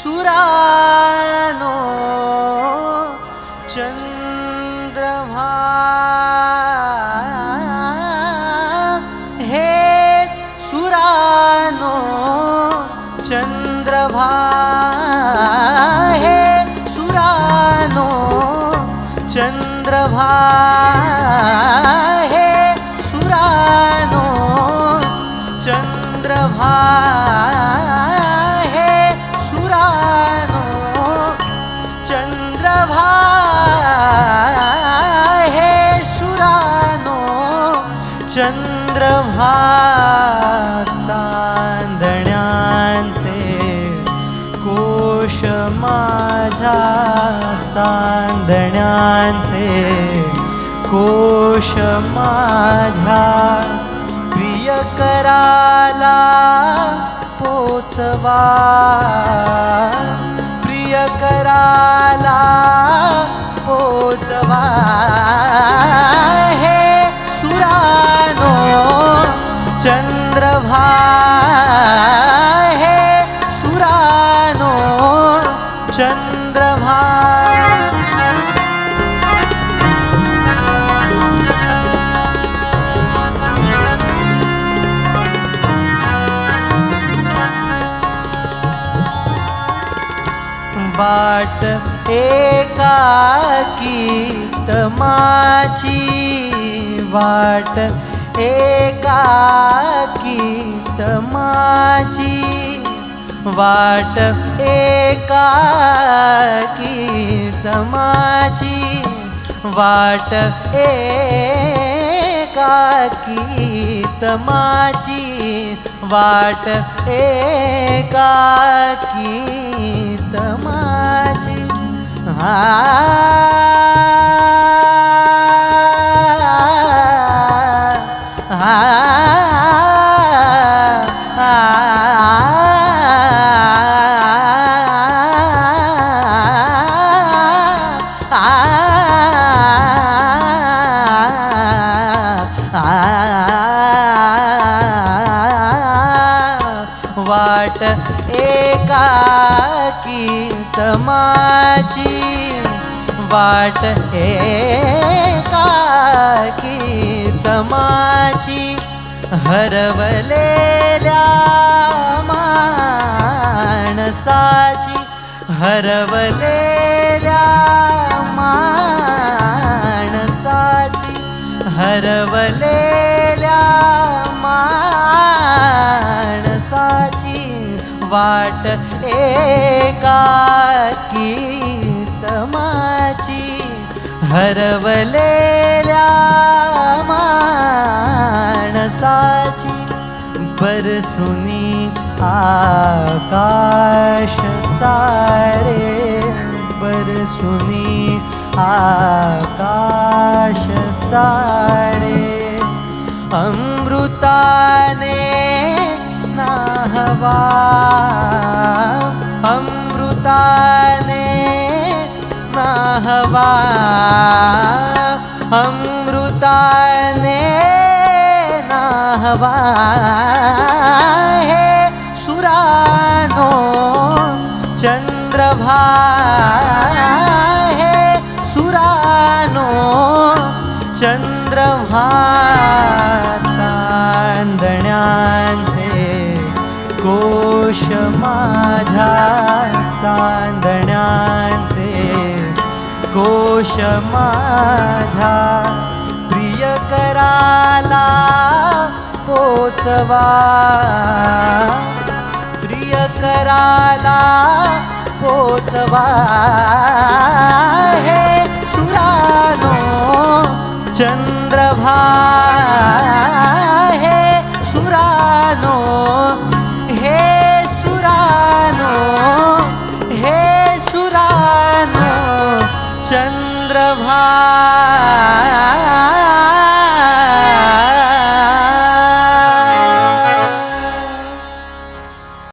सुरानो चांदण्यांचे कोश माझ्या प्रिय कराला पोचवा. प्रिय कराला पोचवा. हे सुरानो चंद्रभा बाट एकाकी तमाची वाट एकाकी तमाची वाट एकाकी तमाची वाट एकाकी तमाची वाट एकाकी हा वाट. एकाकी तमाची वाट. एकाकी तमाची हरवलेल्या माणसाची हरवलेल्या वाट एकाकी तमाची हरवलेल्या माणसाची बरसुनी आकाश सारे बरसुनी आकाश सारे अमृताने हवा अमृताने नाहवा अमृताने नाहवा हे सुरानो चंद्रभा हे सुरानो चंद्रभा चांदण्यांचे दोष माझा चांदण्यांचे कोश माझा प्रिय कराला पोचवा. प्रिय कराला पोचवा. हे सुरानो चंद्रभा चंद्रभा